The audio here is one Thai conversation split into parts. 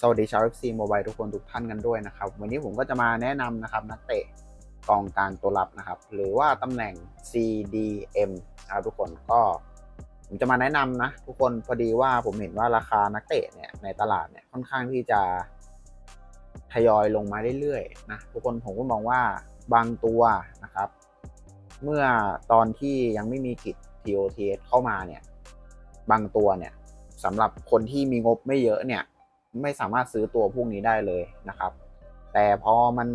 สวัสดีชาว FC Mobile ทุกคนทุกท่านกันด้วยนะครับ วันนี้ผมก็จะมาแนะนำนะครับนักเตะกองกลางตัวรับนะครับ หรือว่าตำแหน่ง CDM นะครับทุกคนก็ ผมจะมาแนะนำนะ ทุกคนพอดีว่าผมเห็นว่าราคานักเตะเนี่ยในตลาดเนี่ยค่อนข้างที่จะทยอยลงมาเรื่อยๆนะทุกคนผมก็มองว่าบางตัวนะครับ เมื่อตอนที่ยังไม่มีกิจ TOTS เข้ามาเนี่ยบางตัวเนี่ยสำหรับคนที่มีงบไม่เยอะเนี่ย ไม่สามารถซื้อตัวพวกนี้ได้เลยนะครับ แต่พอมัน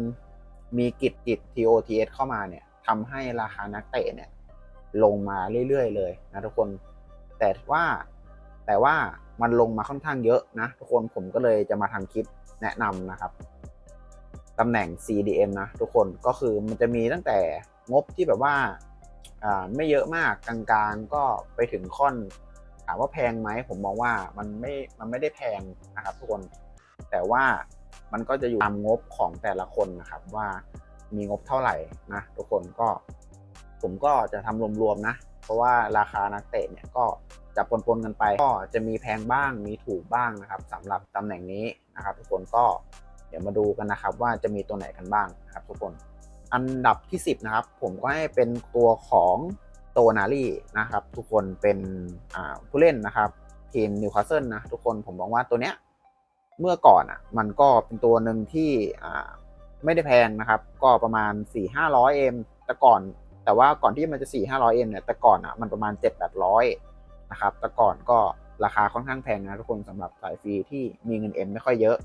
มีกิจกิจ TOTS เข้ามาเนี่ยทำให้ราคานักเตะเนี่ยลงมาเรื่อยๆเลยนะทุกคน แต่ว่าแต่ว่ามันลงมาค่อนข้างเยอะนะทุกคนผมก็เลยจะมาทำคลิปแนะนำนะครับตำแหน่ง CDM นะทุกคนก็คือมันจะมีตั้งแต่งบที่แบบว่าไม่เยอะมากกลางๆ ก็ไปถึงค่อนามว่าแพงไหมผมมองว่ามันไม่ มันไม่ได้แพงนะครับทุกคน แต่ว่ามันก็จะอยู่ตามงบของแต่ละคนนะครับว่ามีงบเท่าไหร่นะทุกคนก็ ผมก็จะทำรวมๆนะ เพราะว่าราคานักเตะเนี่ยก็จะปนๆกันไป ก็จะมีแพงบ้างมีถูกบ้างนะครับสำหรับตำแหน่งนี้นะครับ ทุกคนก็เดี๋ยวมาดูกันนะครับ ว่าจะมีตัวไหนกันบ้างนะครับ ทุกคน อันดับที่ 10 นะครับ ผมก็ให้เป็นตัวของ โตนารีนะครับ ทุกคนเป็นผู้เล่นนะครับ ทีมนิวคาสเซิลนะทุกคนผมมองว่าตัวเนี้ยเมื่อก่อนอะมันก็เป็นตัวหนึ่งที่ไม่ได้แพงนะครับ ก็ประมาณ 4 5 0 0เอ็มแต่ก่อนแต่ว่าก่อนที่มันจะ 4 5 0 0เอ็มเนี่ยแต่ก่อนอะมันประมาณ 7 8 0 0นะครับแต่ก่อนก็ราคาค่อนข้างแพงนะทุกคนสำหรับสายฟรีที่มีเงินเอ็มไม่ค่อยเยอะ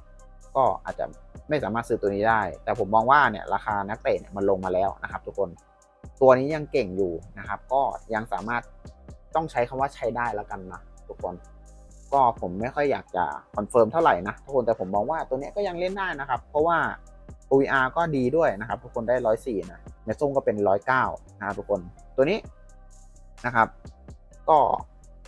ก็อาจจะไม่สามารถซื้อตัวนี้ได้ แต่ผมมองว่าเนี่ยราคานักเตะเนี่ยมันลงมาแล้วนะครับ ทุกคน ตัวนี้ยังเก่งอยู่นะครับ ก็ยังสามารถต้องใช้คำว่าใช้ได้แล้วกันนะทุกคน ก็ผมไม่ค่อยอยากจะคอนเฟิร์มเท่าไหร่นะทุกคนแต่ผมมองว่าตัวนี้ก็ยังเล่นได้นะครับ เพราะว่า OVR ก็ดีด้วยนะครับ ทุกคนได้ร้อยสี่นะเมส้มก็เป็นร้อยเก้านะครับทุกคนตัวนี้นะครับ ก็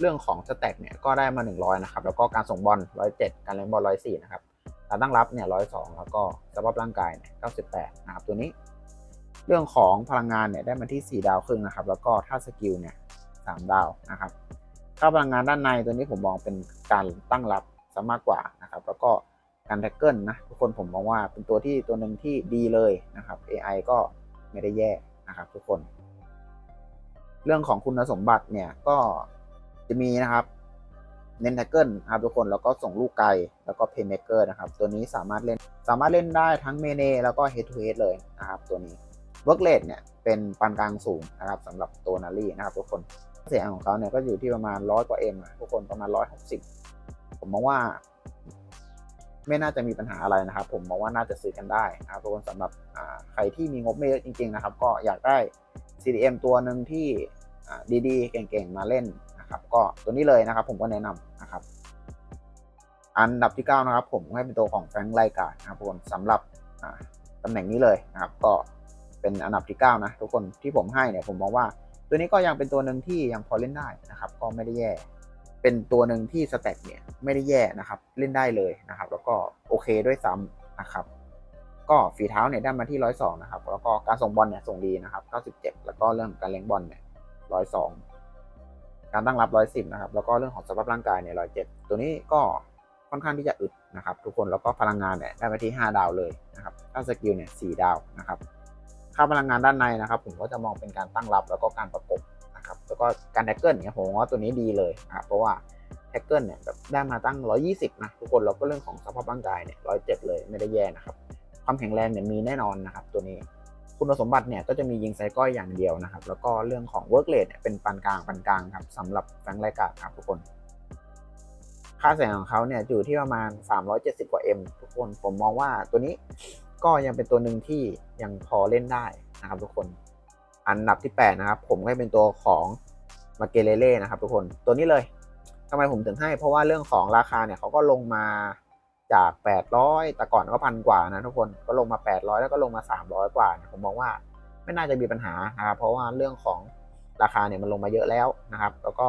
เรื่องของสแต็กเนี่ยก็ได้มา 100 นะครับ แล้วก็การส่งบอล 107 การเล่นบอล 104 นะครับการตั้งรับเนี่ย 102 แล้วก็สภาพร่างกายเนี่ย 98 นะครับ ตัวนี้ เรื่องของพลังงานเนี่ยได้มาที่ 4 ดาวครึ่งนะครับ แล้วก็ถ้าสกิลเนี่ย3ดาวนะครับค่าพลังงานด้านในตัวนี้ผมมองเป็นการตั้งรับซะมากกว่านะครับ แล้วก็การแท็กเกิลนะทุกคนผมมองว่าเป็นตัวที่ตัวหนึ่งที่ดีเลยนะครับ AI ก็ไม่ได้แย่นะครับทุกคน เรื่องของคุณสมบัติเนี่ยก็จะมีนะครับเน้นแท็กเกิลนะครับทุกคนแล้วก็ส่งลูกไกลแล้วก็เพย์เมเกอร์นะครับ ตัวนี้สามารถเล่นสามารถเล่นได้ทั้งเมเนแล้วก็เฮดทูเฮดเลยนะครับตัวนี้ เวิร์กเลดเนี่ยเป็นปานกลางสูงนะครับสำหรับตัวนารีนะครับทุกคนเสียงของเขาเนี่ยก็อยู่ที่ประมาณร้อยกว่าเอ็มทุกคนประมาณร้อยหกสิบผมมองว่า ไม่น่าจะมีปัญหาอะไรนะครับ ผมมองว่าน่าจะซื้อกันได้นะครับทุกคนสำหรับใครที่มีงบไม่เยอะจริง ๆ นะครับ ก็อยากได้ CDM ตัวหนึ่งที่ดีๆ เก่งๆ มาเล่นนะครับ ก็ตัวนี้เลยนะครับ ผมก็แนะนำนะครับ อันดับที่ 9 นะครับ ผมให้เป็นตัวของแฟรงค์ไลกาดนะครับทุกคนสำหรับตำแหน่งนี้เลยนะครับ ก็ เป็นอันดับที่ 9 นะ ทุกคนที่ผมให้เนี่ยผมมองว่า ตัวนี้ก็ยังเป็นตัวหนึ่งที่ยังพอเล่นได้นะครับ ก็ไม่ได้แย่ เป็นตัวหนึ่งที่สแต็กเนี่ยไม่ได้แย่นะครับ เล่นได้เลยนะครับ แล้วก็โอเคด้วยซ้ำนะครับ ก็ฝีเท้าเนี่ยได้มาที่ร้อยสองนะครับ แล้วก็การส่งบอลเนี่ยส่งดีนะครับเก้าสิบเจ็ดแล้วก็เรื่องการเลี้ยงบอลเนี่ยร้อยสองการตั้งรับร้อยสิบนะครับ แล้วก็เรื่องของสภาพร่างกายเนี่ยร้อยเจ็ดตัวนี้ก็ค่อนข้างที่จะอึดนะครับ ทุกคนแล้วก็พลังงานเนี่ยได้มาที่ห้าดาวเลยนะครับถ้าสกิลเนี่ยสี่ดาวนะครับ ค่าพลังงานด้านในนะครับ ผมก็จะมองเป็นการตั้งรับแล้วก็การประกบนะครับแล้วก็การแท็กเกิลเนี่ยผมว่าตัวนี้ดีเลยนะครับเพราะว่าแท็กเกิลเนี่ยแบบได้มาตั้ง 120 นะทุกคนแล้วก็เรื่องของสภาพร่างกายเนี่ย107 เลยไม่ได้แย่นะครับความแข็งแรงเนี่ยมีแน่นอนนะครับตัวนี้คุณสมบัติเนี่ยก็จะมียิงไซก้อยอย่างเดียวนะครับ แล้วก็เรื่องของเวิร์กเลทเนี่ยเป็นปานกลางปานกลางครับสำหรับแฟรงค์ไรกาครับทุกคน ค่าแสงของเขาเนี่ยอยู่ที่ประมาณ 370 กว่า M ทุกคนผมมองว่าตัวนี้ ก็ยังเป็นตัวหนึ่งที่ยังพอเล่นได้นะครับทุกคน อันดับที่ 8 นะครับ ผมก็เป็นตัวของมาเกเลเล่นะครับ ทุกคนตัวนี้เลยทำไมผมถึงให้ เพราะว่าเรื่องของราคาเนี่ยเขาก็ลงมาจาก 800 แต่ก่อนก็พันกว่านะทุกคนก็ลงมา 800 แล้วก็ลงมา 300 กว่าผมมองว่าไม่น่าจะมีปัญหานะครับเพราะว่าเรื่องของราคาเนี่ยมันลงมาเยอะแล้วนะครับ แล้วก็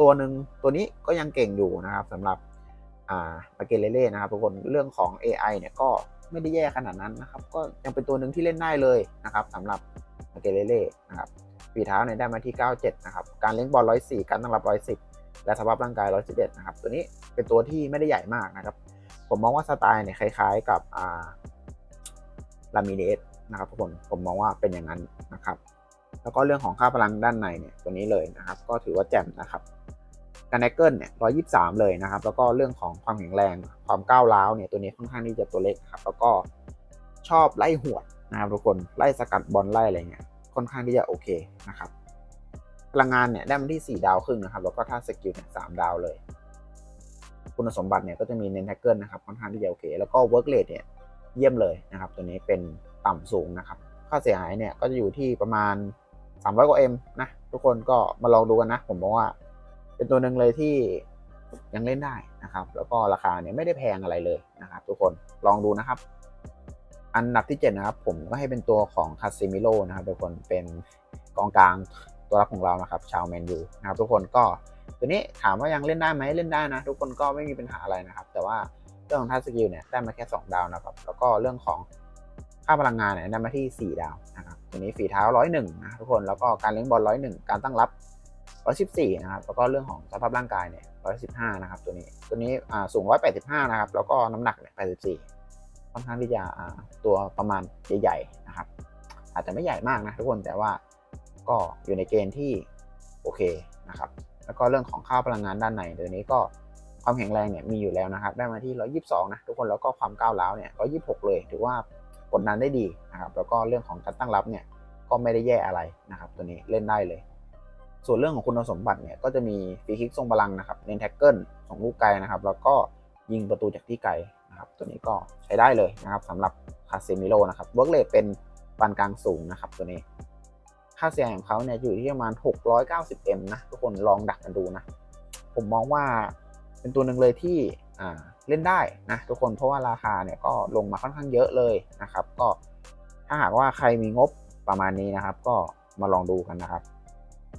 ตัวหนึ่งตัวนี้ก็ยังเก่งอยู่นะครับสำหรับอ่ามาเกเลเล่นะครับทุกคนเรื่องของ AI เนี่ยก็ ไม่ได้แย่ขนาดนั้นนะครับ ก็ยังเป็นตัวหนึ่งที่เล่นได้เลยนะครับสำหรับมเกเลเล่นะครับฝีเท้าเนี่ยได้มาที่ 97 นะครับ การเลี้ยงบอล 104 การตั้งรับ 110 และสภาพร่างกาย 111 นะครับ ตัวนี้เป็นตัวที่ไม่ได้ใหญ่มากนะครับ ผมมองว่าสไตล์เนี่ยคล้ายๆกับอ่าลามิเนสนะครับทุกคนผมมองว่าเป็นอย่างนั้นนะครับ แล้วก็เรื่องของค่าพลังด้านในเนี่ยตัวนี้เลยนะครับ ก็ถือว่าแจ่มนะครับ การแนกเกิลเนี่ยร้อยี่สามเลยนะครับ แล้วก็เรื่องของความแข็งแรงความก้าวร้าวเนี่ยตัวนี้ค่อนข้างที่จะตัวเล็กครับ แล้วก็ชอบไล่หวดนะครับทุกคนไล่สกัดบอลไล่อะไรเงี้ยค่อนข้างที่จะโอเคนะครับพลังงานเนี่ยได้มาที่ 4 ดาวครึ่งนะครับ แล้วก็ถ้าสกิลเนี่ยสดาวเลย คุณสมบัติเนี่ยก็จะมีเน้นแท็กเกิลนะครับค่อนข้างที่จะโอเค แล้วก็เวิร์กเลทเนี่ยเยี่ยมเลยนะครับ ตัวนี้เป็นต่ำสูงนะครับ ค่าเสียหายเนี่ยก็จะอยู่ที่ประมาณ300กว่าเอ็มนะ ทุกคนก็มาลองดูกันนะ ผมบอกว่า เป็นตัวหนึ่งเลยที่ยังเล่นได้นะครับ แล้วก็ราคาเนี่ยไม่ได้แพงอะไรเลยนะครับ ทุกคนลองดูนะครับ อันดับที่ 7 นะครับ ผมก็ให้เป็นตัวของคาซิมิโลนะครับทุกคนเป็นกองกลางตัวรับของเรานะครับ ชาวแมนยูนะครับ ทุกคนก็ตัวนี้ถามว่ายังเล่นได้ไหมเล่นได้นะ ทุกคนก็ไม่มีปัญหาอะไรนะครับ แต่ว่าเรื่องของท่าสกิลเนี่ยได้มาแค่ 2 ดาวนะครับ แล้วก็เรื่องของค่าพลังงานเนี่ยได้มาที่ 4 ดาวนะครับตัวนี้ฝีเท้า 101นะทุกคนแล้วก็การเลี้ยงบอล101 การตั้งรับ 114 นะครับ แล้วก็เรื่องของสภาพร่างกายเนี่ย 115 นะครับ ตัวนี้ ตัวนี้อ่าสูง 185 นะครับ แล้วก็น้ำหนักเนี่ย 84 ค่อนข้างที่จะตัวประมาณใหญ่ๆ นะครับ อาจจะไม่ใหญ่มากนะทุกคน แต่ว่าก็อยู่ในเกณฑ์ที่โอเคนะครับ แล้วก็เรื่องของค่าพลังงานด้านในเดี๋ยวนี้ก็ความแข็งแรงเนี่ยมีอยู่แล้วนะครับ ได้มาที่ 122 นะทุกคน แล้วก็ความก้าวร้าวเนี่ย 126 เลย ถือว่ากดดันได้ดีนะครับ แล้วก็เรื่องของการตั้งรับเนี่ย ก็ไม่ได้แย่อะไรนะครับ ตัวนี้เล่นได้เลย ส่วนเรื่องของคุณสมบัติเนี่ยก็จะมีฟรีคิกทรงพลังนะครับเน้นแท็กเกิลส่งลูกไกลนะครับ แล้วก็ยิงประตูจากที่ไกลนะครับ ตัวนี้ก็ใช้ได้เลยนะครับสำหรับคาเซมิโลนะครับเวิร์กเลทเป็นปานกลางสูงนะครับตัวนี้ ค่าเสียหายของเขาเนี่ยอยู่ที่ประมาณ 690M นะทุกคนลองดักกันดูนะ ผมมองว่าเป็นตัวหนึ่งเลยที่เล่นได้นะทุกคนเพราะว่าราคาเนี่ยก็ลงมาค่อนข้างเยอะเลยนะครับ ก็ถ้าหากว่าใครมีงบประมาณนี้นะครับ ก็มาลองดูกันนะครับ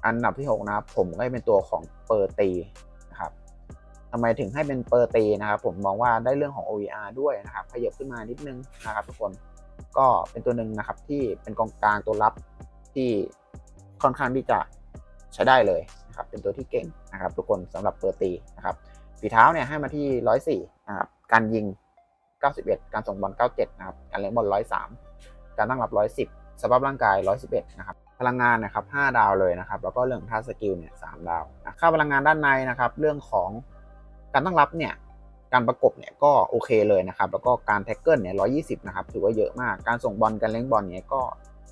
อันดับที่ 6 นะครับ ผมก็ให้เป็นตัวของเปอร์ตีนะครับทำไมถึงให้เป็นเปอร์ตีนะครับ ผมมองว่าได้เรื่องของ OER ด้วยนะครับขยับขึ้นมานิดนึงนะครับทุกคนก็เป็นตัวหนึ่งนะครับที่เป็นกองกลางตัวรับที่ค่อนข้างที่จะใช้ได้เลยนะครับเป็นตัวที่เก่งนะครับ ทุกคนสำหรับเปอร์ตีนะครับฝีเท้าเนี่ยให้มาที่ 104นะครับการยิง 91 การส่งบอล97นะครับการเลี้ยงบอล103 การตั้งรับ 110 สภาพร่างกาย 111 นะครับ พลังงานนะครับ5ดาวเลยนะครับ แล้วก็เรื่องท่าสกิลเนี่ย3ดาวนะค่าพลังงานด้านในนะครับ เรื่องของการตั้งรับเนี่ยการประกบเนี่ยก็โอเคเลยนะครับ แล้วก็การแท็กเกิลเนี่ย120นะครับถือว่าเยอะมาก การส่งบอลการเลี้งบอลเนี่ยก็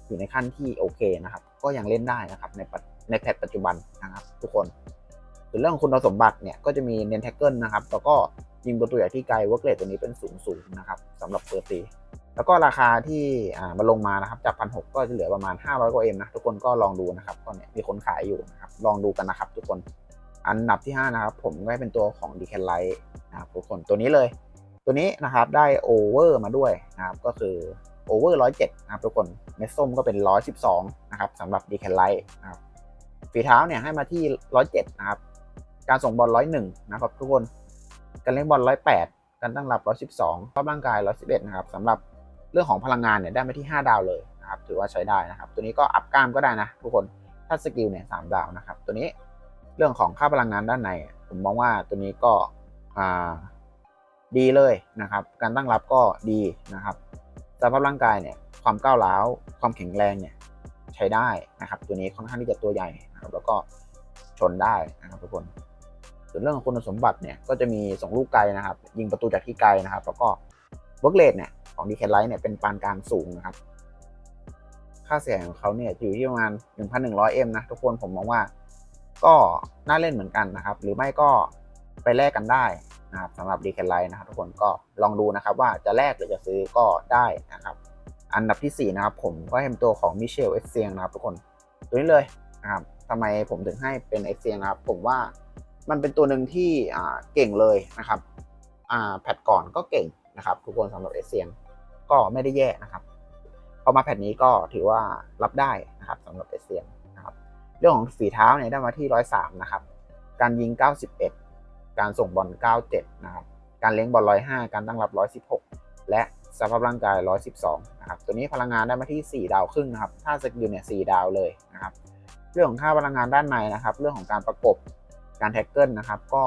อยู่ในขั้นที่โอเคนะครับ ก็ยังเล่นได้นะครับในในแพทปัจจุบันนะครับทุกคนส่วนเรื่องคุณสมบัติเนี่ยก็จะมีเน้นแท็กเกิลนะครับ แล้วก็ยิงประตูใหญ่ที่ไกลเวิร์กเลทตัวนี้เป็นสูงสูงนะครับสำหรับเปอร์ตี แล้วก็ราคาที่มาลงมานะครับจากพันหก็จะเหลือประมาณ 500กว่าเอ็มนะทุกคนก็ลองดูนะครับก็เนี่ยมีคนขายอยู่นะครับลองดูกันนะครับ ทุกคนอันดับที่ 5 นะครับ ผมก็ให้เป็นตัวของดีแคนไลท์นะครับทุกคนตัวนี้เลย ตัวนี้นะครับได้โอเวอร์มาด้วยนะครับก็คือโอเวอร์ร้อยเจ็ดนะครับทุกคนเม็ดส้มก็เป็นร้อยสิบสองนะครับสำหรับดีแคนไลท์นะครับฝีเท้าเนี่ยให้มาที่ร้อยเจ็ดนะครับ การส่งบอลร้อยหนึ่งนะครับทุกคนการเล่นบอลร้อยแปดการตั้งรับร้อยสิบสองภาพร่างกายร้อยสิบเอ็ดนะครับสำหรับ เรื่องของพลังงานเนี่ยได้มาที่ห้าดาวเลยนะครับถือว่าใช้ได้นะครับ ตัวนี้ก็อัพกล้ามก็ได้นะทุกคนถ้าสกิลเนี่ยสามดาวนะครับ ตัวนี้เรื่องของค่าพลังงานด้านใน ผมมองว่าตัวนี้ก็อ่าดีเลยนะครับ การตั้งรับก็ดีนะครับสภาพร่างกายเนี่ยความก้าวร้าวความแข็งแรงเนี่ยใช้ได้นะครับ ตัวนี้ค่อนข้างที่จะตัวใหญ่นะครับแล้วก็ชนได้นะครับทุกคนส่วนเรื่องของคุณสมบัติเนี่ยก็จะมีส่งลูกไกลนะครับ ยิงประตูจากที่ไกลนะครับ แล้วก็เวิร์กเลทเนี่ย ของดีแคไลท์เนี่ยเป็นปานกลางสูงนะครับ ค่าเสียหายของเขาเนี่ยอยู่ที่ประมาณ 1,100M นะทุกคนผมมองว่า ก็น่าเล่นเหมือนกันนะครับ หรือไม่ก็ไปแลกกันได้นะครับสำหรับดีแคไลท์นะครับทุกคนก็ลองดูนะครับว่าจะแลกหรือจะซื้อก็ได้นะครับ อันดับที่ 4 นะครับ ผมก็ให้เป็นตัวของมิเชลเอ็กเซียงนะครับทุกคนตัวนี้เลยนะครับทำไมผมถึงให้เป็นเอ็กเซียงนะครับ ผมว่ามันเป็นตัวหนึ่งที่เก่งเลยนะครับอ่าแพทก่อนก็เก่งนะครับ ทุกคนสำหรับเอ็กเซียง ก็ไม่ได้แย่นะครับ พอมาแพทนี้ก็ถือว่ารับได้นะครับสำหรับเอเซียงนะครับเรื่องของฝีเท้าเนี่ยได้มาที่103นะครับ การยิง 91 การส่งบอล 97 นะครับ การเลี้ยงบอล 105 การตั้งรับ 116 และสภาพร่างกาย 112 นะครับ ตัวนี้พลังงานได้มาที่ 4 ดาวครึ่งนะครับ ถ้าสกิลเนี่ย4ดาวเลยนะครับ เรื่องของค่าพลังงานด้านในนะครับ เรื่องของการประกบ การแท็กเกิลนะครับ ก็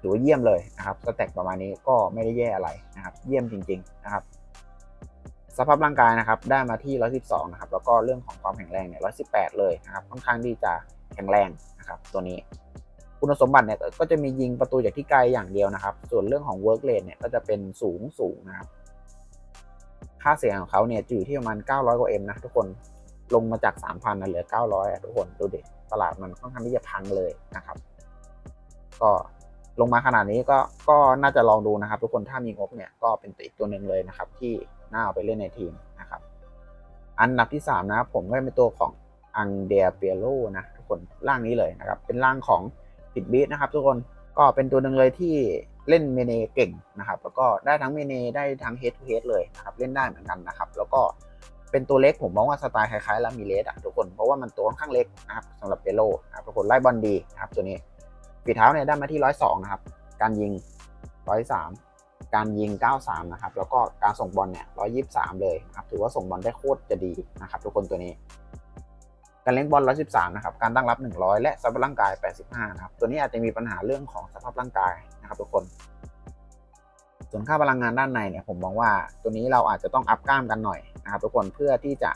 ถือว่าเยี่ยมเลยนะครับ สแต็กประมาณนี้ก็ไม่ได้แย่อะไรนะครับ เยี่ยมจริง ๆ นะครับ สภาพร่างกายนะครับได้มาที่ 112 นะครับ แล้วก็เรื่องของความแข็งแรงเนี่ย 118 เลยนะครับค่อนข้างที่จะแข็งแรงนะครับ ตัวนี้คุณสมบัติเนี่ยก็จะมียิงประตูจากที่ไกลอย่างเดียวนะครับ ส่วนเรื่องของ work rate เนี่ยก็จะเป็นสูงสูงนะครับ ค่าเสียงของเขาเนี่ยจะอยู่ที่ประมาณ 900 กว่า M นะทุกคนลงมาจาก 3,000นะเหลือ 900อะทุกคนดูดิตลาดมันค่อนข้างที่จะพังเลยนะครับ ก็ลงมาขนาดนี้ก็ก็น่าจะลองดูนะครับ ทุกคนถ้ามีงบเนี่ยก็เป็นอีกตัวหนึ่งเลยนะครับที่ น่าเอาไปเล่นในทีมนะครับ อันดับที่ 3 นะครับ ผมก็เป็นตัวของอังเดียเปียโลนะทุกคนร่างนี้เลยนะครับ เป็นร่างของปิดบีทนะครับ ทุกคนก็เป็นตัวหนึ่งเลยที่เล่นเมเนเก่งนะครับ แล้วก็ได้ทั้งเมเนได้ทั้งเฮดทูเฮดเลยนะครับ เล่นได้เหมือนกันนะครับ แล้วก็เป็นตัวเล็กผมมองว่าสไตล์คล้ายๆลามิเลสอะทุกคนเพราะว่ามันตัวค่อนข้างเล็กนะครับสำหรับเปโลนะครับทุกคนไล่บอลดีนะครับตัวนี้ฝีเท้าเนี่ยได้มาที่ร้อยสองนะครับ การยิงร้อยสาม การยิง 93 นะครับ แล้วก็การส่งบอลเนี่ย 123 เลยนะครับ ถือว่าส่งบอลได้โคตรจะดีนะครับทุกคนตัวนี้ การเล่นบอล 113 นะครับ การตั้งรับ 100 และสภาพร่างกาย 85 นะครับ ตัวนี้อาจจะมีปัญหาเรื่องของสภาพร่างกายนะครับทุกคน ส่วนค่าพลังงานด้านในเนี่ยผมมองว่าตัวนี้เราอาจจะต้องอัพกล้ามกันหน่อยนะครับทุกคน เพื่อที่จะ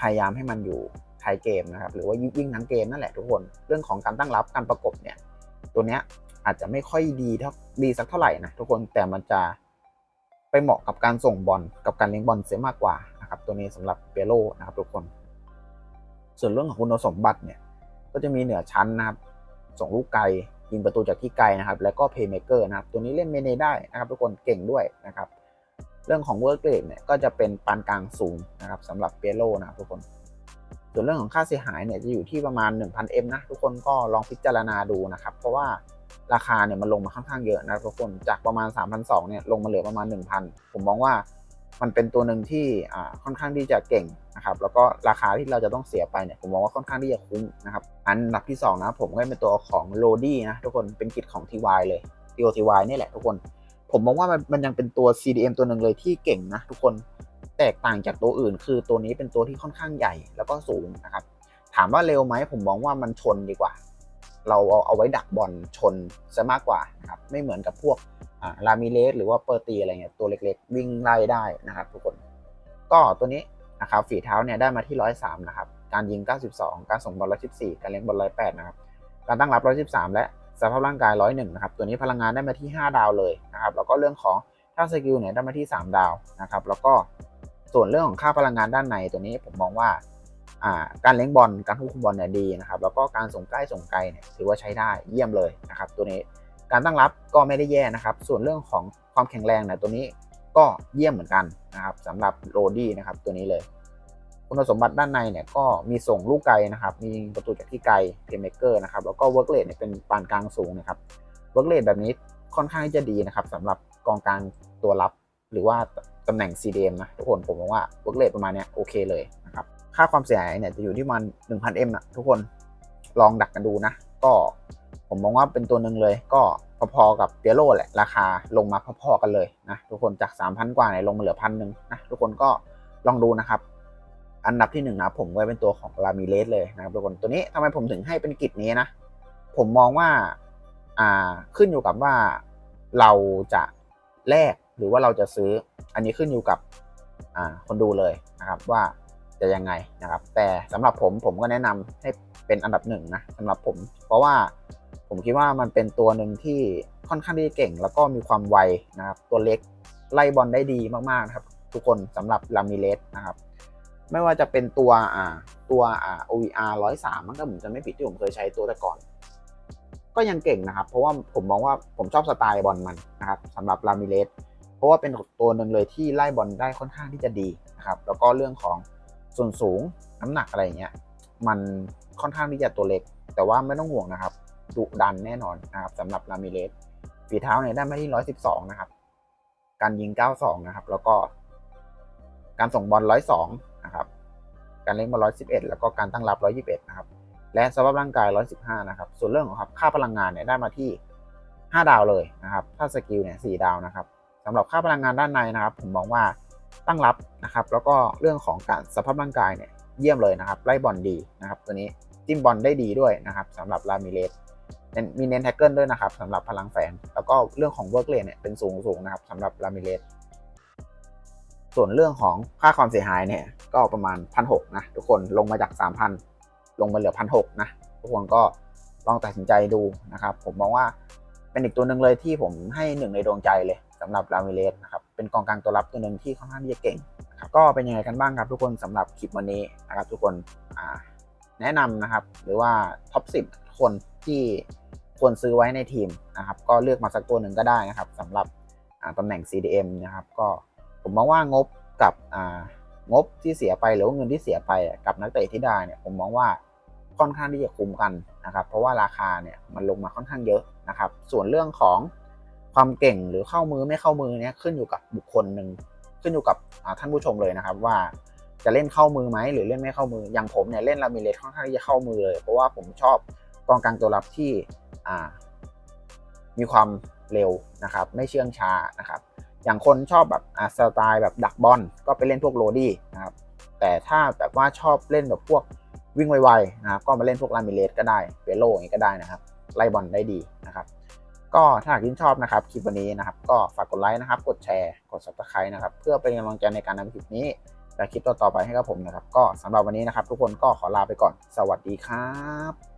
พยายามให้มันอยู่ไทยเกมนะครับ หรือว่าวิ่งทั้งเกมนั่นแหละทุกคน เรื่องของการตั้งรับ การประกบเนี่ย ตัวเนี้ย อาจจะไม่ค่อยดีเท่าดีสักเท่าไหร่นะทุกคนแต่มันจะไปเหมาะกับการส่งบอลกับการเลี้ยงบอลเสียมากกว่านะครับตัวนี้สำหรับเปโลนะครับทุกคน ส่วนเรื่องของคุณสมบัติเนี่ยก็จะมีเหนือชั้นนะครับส่งลูกไกลยิงประตูจากที่ไกลนะครับ แล้วก็เพย์เมเกอร์นะครับ ตัวนี้เล่นเมเนได้นะครับ ทุกคนเก่งด้วยนะครับ เรื่องของเวิร์กเกรทเนี่ยก็จะเป็นปานกลางสูงนะครับสำหรับเปโลนะครับทุกคน ส่วนเรื่องของค่าเสียหายเนี่ยจะอยู่ที่ประมาณ 1,000M นะ ทุกคนก็ลองพิจารณาดูนะครับ เพราะว่า ราคาเนี่ยมันลงมาค่อนข้างเยอะนะทุกคนจากประมาณ 3,200เนี่ยลงมาเหลือประมาณ 1,000 ผมมองว่ามันเป็นตัวหนึ่งที่อ่าค่อนข้างที่จะเก่งนะครับแล้วก็ราคาที่เราจะต้องเสียไปเนี่ยผมมองว่าค่อนข้างที่จะคุ้มนะครับอันดับที่ 2 นะผมก็เป็นตัวของโ o ดี้นะทุกคนเป็นกิจของ TY เลย TOTY นี่แหละทุกคน ผมมองว่ามันมันยังเป็นตัว CDM ตัวหนึ่งเลยที่เก่งนะทุกคนแตกต่างจากตัวอื่น คือตัวนี้เป็นตัวที่ค่อนข้างใหญ่แล้วก็สูงนะครับถามว่าเร็วไหมผมมองว่ามันชนดีกว่า เราเอาเอาไว้ดักบอลชนซะมากกว่านะครับไม่เหมือนกับพวกอ่าลามิเลสหรือว่าเปอร์ตีอะไรเงี้ยตัวเล็กๆ วิ่งไล่ได้นะครับทุกคนก็ตัวนี้นะครับฝีเท้าเนี่ยได้มาที่ 103 นะครับ การยิง 92 การส่งบอล 114 การเลี้ยงบอล 108 นะครับ การตั้งรับ 113 และสภาพร่างกาย 101 นะครับ ตัวนี้พลังงานได้มาที่ 5 ดาวเลยนะครับ แล้วก็เรื่องของท่าสกิลเนี่ยได้มาที่ 3 ดาวนะครับ แล้วก็ส่วนเรื่องของค่าพลังงานด้านในตัวนี้ผมมองว่า การเลี้ยงบอลการควบคุมบอลเนี่ยดีนะครับแล้วก็การส่งใกล้ส่งไกลเนี่ยถือว่าใช้ได้เยี่ยมเลยนะครับตัวนี้การตั้งรับก็ไม่ได้แย่นะครับ ส่วนเรื่องของความแข็งแรงเนี่ยตัวนี้ก็เยี่ยมเหมือนกันนะครับสำหรับโรดี้นะครับตัวนี้เลยคุณสมบัติด้านในเนี่ยก็มีส่งลูกไกลนะครับ มีประตูจากที่ไกลเพย์เมเกอร์นะครับ แล้วก็เวิร์กเลทเนี่ยเป็นปานกลางสูงนะครับ เวิร์กเลทแบบนี้ค่อนข้างที่จะดีนะครับสำหรับกองกลางตัวรับ หรือว่าตำแหน่ง CDM นะทุกคนผมมองว่าเวิร์กเลทประมาณนี้โอเคเลย ค่าความเสียหายเนี่ยจะอยู่ที่มัน 1,000M นะทุกคนลองดักกันดูนะ ก็ผมมองว่าเป็นตัวหนึ่งเลย ก็พอๆกับเปียโรแหละ ราคาลงมาพอๆกันเลยนะ ทุกคนจาก 3,000 กว่าเนี่ยลงมาเหลือพันหนึ่งนะ ทุกคนก็ลองดูนะครับ อันดับที่หนึ่งนะผมไว้เป็นตัวของลามิเลสเลยนะครับทุกคนตัวนี้ทำไมผมถึงให้เป็นกิจนี้นะ ผมมองว่าอ่าขึ้นอยู่กับว่าเราจะแลกหรือว่าเราจะซื้อ อันนี้ขึ้นอยู่กับอ่าคนดูเลยนะครับว่า จะยังไงนะครับ แต่สำหรับผมผมก็แนะนำให้เป็นอันดับหนึ่งนะสำหรับผม เพราะว่าผมคิดว่ามันเป็นตัวหนึ่งที่ค่อนข้างที่เก่ง แล้วก็มีความไวนะครับ ตัวเล็กไล่บอลได้ดีมากๆนะครับ ทุกคนสำหรับลามิเลสนะครับ ไม่ว่าจะเป็นตัวอ่าตัวอ่า OVR 103มันก็เหมือนจะไม่ผิดที่ผมเคยใช้ตัวแต่ก่อน ก็ยังเก่งนะครับ เพราะว่าผมมองว่าผมชอบสไตล์บอลมันนะครับสำหรับลามิเลสเพราะว่าเป็นตัวหนึ่งเลยที่ไล่บอลได้ค่อนข้างที่จะดีนะครับ แล้วก็เรื่องของ ส่วนสูงน้ำหนักอะไรเงี้ยมันค่อนข้างที่จะตัวเล็ก แต่ว่าไม่ต้องห่วงนะครับดุดันแน่นอนนะครับสำหรับลามิเลสฝีเท้าเนี่ยได้มาที่ 112 นะครับ การยิง 92 นะครับ แล้วก็การส่งบอล 102 นะครับ การเล่นบอล 111 แล้วก็การตั้งรับ 121 นะครับ และสภาพร่างกาย 115 นะครับ ส่วนเรื่องของค่าพลังงานเนี่ยได้มาที่ 5 ดาวเลยนะครับ ถ้าสกิลเนี่ย 4 ดาวนะครับสำหรับค่าพลังงานด้านในนะครับ ผมมองว่า ตั้งรับนะครับ แล้วก็เรื่องของการสภาพร่างกายเนี่ยเยี่ยมเลยนะครับ ไล่บอลดีนะครับ ตัวนี้จิ้มบอลได้ดีด้วยนะครับสำหรับลามิเลสเน้นมีเน้นแท็กเกิลด้วยนะครับสำหรับพลังแฝงแล้วก็เรื่องของเวิร์กเลนเนี่ยเป็นสูงสูงนะครับสำหรับลามิเลสส่วนเรื่องของค่าความเสียหายเนี่ยก็ประมาณพันหนะทุกคนลงมาจาก 3,000 ลงมาเหลือพันหนะทุกคนก็ลองตัดสินใจดูนะครับ ผมมองว่าเป็นอีกตัวหนึ่งเลยที่ผมให้หนึ่งในดวงใจเลยสำหรับลามิเลสนะครับ เป็นกองกลางตัวรับตัวหนึ่งที่ค่อนข้างที่จะเก่งครับก็เป็นยังไงกันบ้างครับทุกคนสำหรับคลิปวันนี้นะครับทุกคนแนะนำนะครับ หรือว่าท็อป 10 คนที่ควรซื้อไว้ในทีมนะครับ ก็เลือกมาสักตัวหนึ่งก็ได้นะครับสำหรับอ่าตำแหน่ง CDM นะครับ ก็ผมมองว่างบกับงบที่เสียไปหรือว่าเงินที่เสียไปกับนักเตะที่ได้เนี่ยผมมองว่าค่อนข้างที่จะคุ้มกันนะครับ เพราะว่าราคาเนี่ยมันลงมาค่อนข้างเยอะนะครับ ส่วนเรื่องของ ความเก่งหรือเข้ามือไม่เข้ามือเนี่ยขึ้นอยู่กับบุคคลหนึ่งขึ้นอยู่กับท่านผู้ชมเลยนะครับ ว่าจะเล่นเข้ามือไหมหรือเล่นไม่เข้ามืออย่างผมเนี่ยเล่นลามิเลสค่อนข้างที่จะเข้ามือเลย เพราะว่าผมชอบกองกลางตัวรับที่มีความเร็วนะครับ ไม่เชื่องช้านะครับ อย่างคนชอบแบบสไตล์แบบดักบอลก็ไปเล่นพวกโรดี้นะครับแต่ถ้าแบบว่าชอบเล่นแบบพวกวิ่งไวๆนะครับก็มาเล่นพวกลามิเลสก็ได้เปโลอย่างนี้ก็ได้นะครับไล่บอลได้ดีนะครับ ก็ถ้าหากชื่นชอบนะครับคลิปวันนี้นะครับ ก็ฝากกดไลค์นะครับ กดแชร์ กด subscribe นะครับ เพื่อเป็นกำลังใจในการทำคลิปนี้ และคลิปต่อๆไปให้กับผมนะครับ ก็สำหรับวันนี้นะครับ ทุกคนก็ขอลาไปก่อน สวัสดีครับ